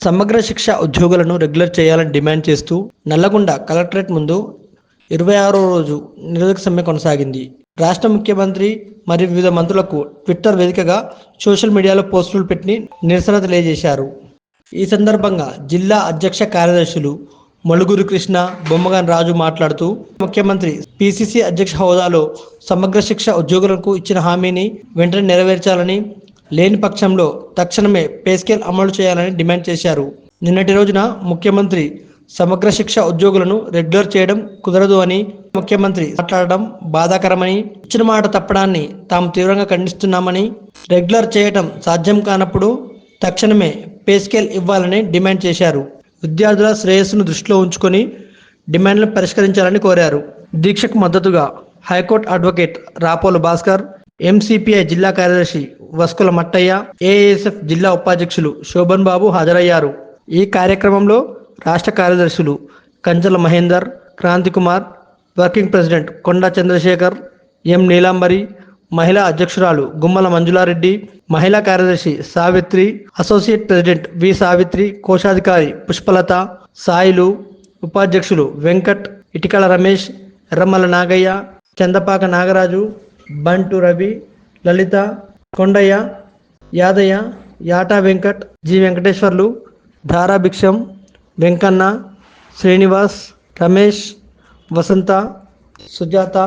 సమగ్ర శిక్ష ఉద్యోగులను రెగ్యులర్ చేయాలని డిమాండ్ చేస్తూ నల్లగొండ కలెక్టరేట్ ముందు ఇరవై ఆరో రోజు నిరోధక సమ్మె కొనసాగింది. రాష్ట్ర ముఖ్యమంత్రి మరియు వివిధ మంత్రులకు ట్విట్టర్ వేదికగా సోషల్ మీడియాలో పోస్టులు పెట్టి నిరసన తెలియజేశారు. ఈ సందర్భంగా జిల్లా అధ్యక్ష కార్యదర్శులు మలుగురు కృష్ణ బొమ్మగాన్ రాజు మాట్లాడుతూ ముఖ్యమంత్రి పిసిసి అధ్యక్ష హోదాలో సమగ్ర శిక్ష ఉద్యోగులకు ఇచ్చిన హామీని వెంటనే నెరవేర్చాలని లేని పక్షంలో తక్షణమే పే స్కేల్ అమలు చేయాలని డిమాండ్ చేశారు. నిన్నటి రోజున ముఖ్యమంత్రి సమగ్ర శిక్ష ఉద్యోగులను రెగ్యులర్ చేయడం కుదరదు అని ముఖ్యమంత్రి మాట్లాడడం బాధాకరమని ఇచ్చిన మాట తప్పడాన్ని తాము తీవ్రంగా ఖండిస్తున్నామని రెగ్యులర్ చేయడం సాధ్యం కానప్పుడు తక్షణమే పే స్కేల్ ఇవ్వాలని డిమాండ్ చేశారు. విద్యార్థుల శ్రేయస్సును దృష్టిలో ఉంచుకొని డిమాండ్లను పరిష్కరించాలని కోరారు. దీక్షకు మద్దతుగా high court advocate Rapolu Bhaskar MCPI జిల్లా కార్యదర్శి వస్కుల మట్టయ్య ఏఎస్ఎఫ్ జిల్లా ఉపాధ్యక్షులు శోభన్ బాబు హాజరయ్యారు. ఈ కార్యక్రమంలో రాష్ట్ర కార్యదర్శులు Kanchala Mahender Kranthi Kumar working president Konda Chandrashekar M Neelambari మహిళా అధ్యక్షురాలు గుమ్మల మంజులారెడ్డి మహిళా కార్యదర్శి Savitri associate president V Savitri కోశాధికారి పుష్పలత సాయిలు ఉపాధ్యక్షులు వెంకట్ ఇటికల రమేష్ ఎర్రమల్ల నాగయ్య చందపాక నాగరాజు బంటు రవి లలిత కొండయ్య యాదయ్య యాటా వెంకట్ జి. వెంకటేశ్వర్లు ధారా భిక్షం వెంకన్న శ్రీనివాస్ రమేష్ వసంత సుజాత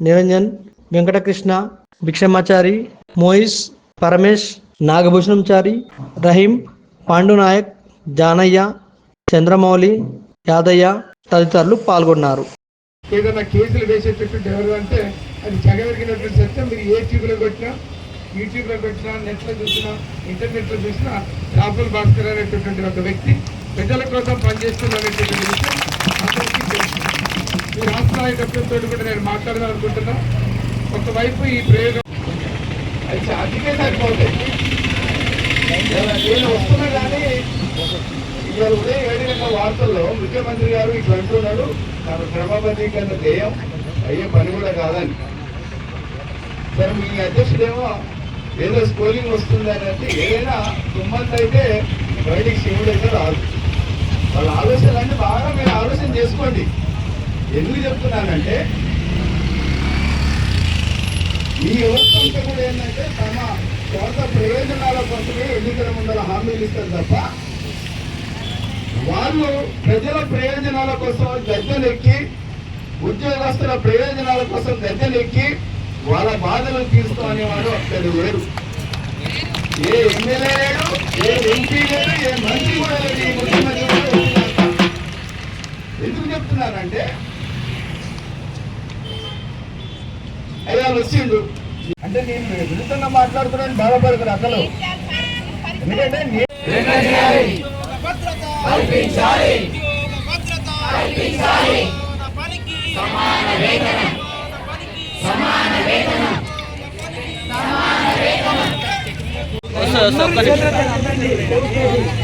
నిరంజన్ వెంకటకృష్ణ భిక్షమాచారి మోయిస్ పరమేష్ నాగభూషణంచారి రహీం పాండునాయక్ జానయ్య చంద్రమౌళి యాదయ్య తదితరులు పాల్గొన్నారు. ఏదైనా కేసులు వేసేటట్టు ఎవరు అంటే అది జగమెరిగినటువంటి సత్యం మీరు ఏ టీవీలో కొట్టినా యూట్యూబ్లో పెట్టినా నెట్లో చూసినా ఇంటర్నెట్లో చూసినా రాహుల్ భాస్కర్ అనేటటువంటి ఒక వ్యక్తి ప్రజల కోసం పనిచేస్తున్నటువంటి విషయం అందరికీ తెలుసు. ఈ రాష్ట్ర నాయకత్వంతో కూడా నేను మాట్లాడదాం అనుకుంటున్నా ఒకవైపు ఈ ప్రయోగం అయితే అందుకే సరిపోతుంది నేను వస్తున్నా కానీ ఇవాళ ఉదయం ఏడు గంటల వార్తల్లో ముఖ్యమంత్రి గారు ఇట్లా అంటున్నాడు నాకు క్రమబద్ధీకరణ ధ్యేయం అయ్యే పని కూడా కాదని. సరే మీ అధ్యక్షుడేమో ఏదో స్కోరింగ్ వస్తుంది అని అంటే ఏదైనా తుమ్మంది అయితే బయటికి శివుడు అయితే రాదు. వాళ్ళ అంటే బాగా మీరు ఆలోచన చేసుకోండి. ఎందుకు చెప్తున్నానంటే ఈ వ్యవస్థ అంతా కూడా ఏంటంటే తమ స్వార్థ ప్రయోజనాల కోసమే ఎన్నికల ముందర హామీలు ఇస్తారు తప్ప వాళ్ళు ప్రజల ప్రయోజనాల కోసం గద్దెనెక్కి ఉద్యోగస్తుల ప్రయోజనాల కోసం గద్దెనెక్కి వాళ్ళ బాధలను తీసుకోనేవాడు అక్కడ లేరు ఏ ఎమ్మెల్యే లేడు ఏ ఎంపీ లేడు ఏ మంత్రి కూడా లేడు ఈ ముఖ్యమంత్రి. ఎందుకు చెప్తున్నానంటే అయ్యా వచ్చిండు అంటే నేను విరుద్ధంగా మాట్లాడుతున్నాను బాధపడతారు అసలు. ఎందుకంటే వస్తుంది వస్తుంది